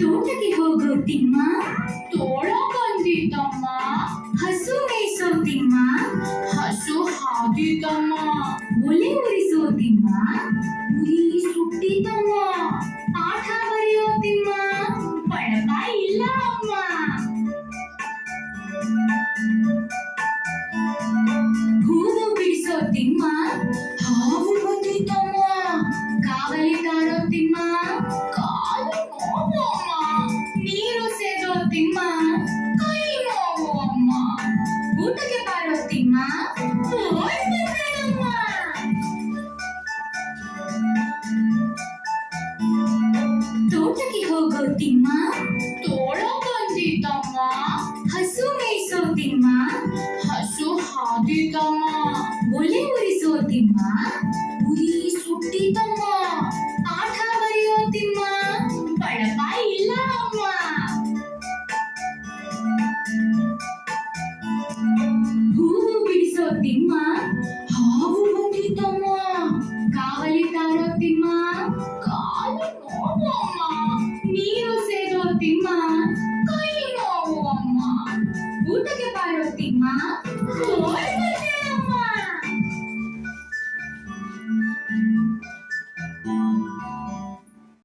ತೋಟಕ್ಕೆ ಹೋಗೋ ತಿಮ್ಮ ತೋಳ ಬಂದಿತಮ್ಮ ಹಸು ಮೇಯಿಸೋ ತಿಮ್ಮ ಹಸು ಹಾದಿತಮ್ಮ ಒಲೆ ಉರಿಸೋ ತಿಮ್ಮ ಹೂವು ಬಿಡಿಸೋ ತಿಮ್ಮ ಹಾವು ಬಂದಿತಮ್ಮ ಕಾವಲಿಗಾರೋ ತಿಮ್ಮ ಕಾಲು ನೋವು ಅಮ್ಮ ನೀರು ಸೇದೋ ತಿಮ್ಮ ಕೈ ನೋವು ಅಮ್ಮ ಊಟಕ್ಕೆ ಬಾರೋ ತಿಮ್ಮ ಓಡ್ ಬಂದಳಮ್ಮ. ತೋಟಕ್ಕೆ ಹೋಗೋ ತಿಮ್ಮ ತೋಳ ತಿಮ್ಮ ಗುರಿ ಸುಟ್ಟಿತಮ್ಮ ಪಾಠ ಬರೆಯೋ ತಿಮ್ಮ ಪಡಪ ಇಲ್ಲ ಅಮ್ಮ. ಹೂವು ಬಿಡಿಸೋ ತಿಮ್ಮ, ಹಾವು ಹೋಗಿತಮ್ಮ ಕಾವಲಿ ತಾರೋ ತಿಮ್ಮ, ಕಾಲು ನೋವಮ್ಮ ನೀರು ಸೇರೋ ತಿಮ್ಮ, ಕೈ ಅಮ್ಮ. ಊಟಕ್ಕೆ ಬಾರೋ ತಿಮ್ಮ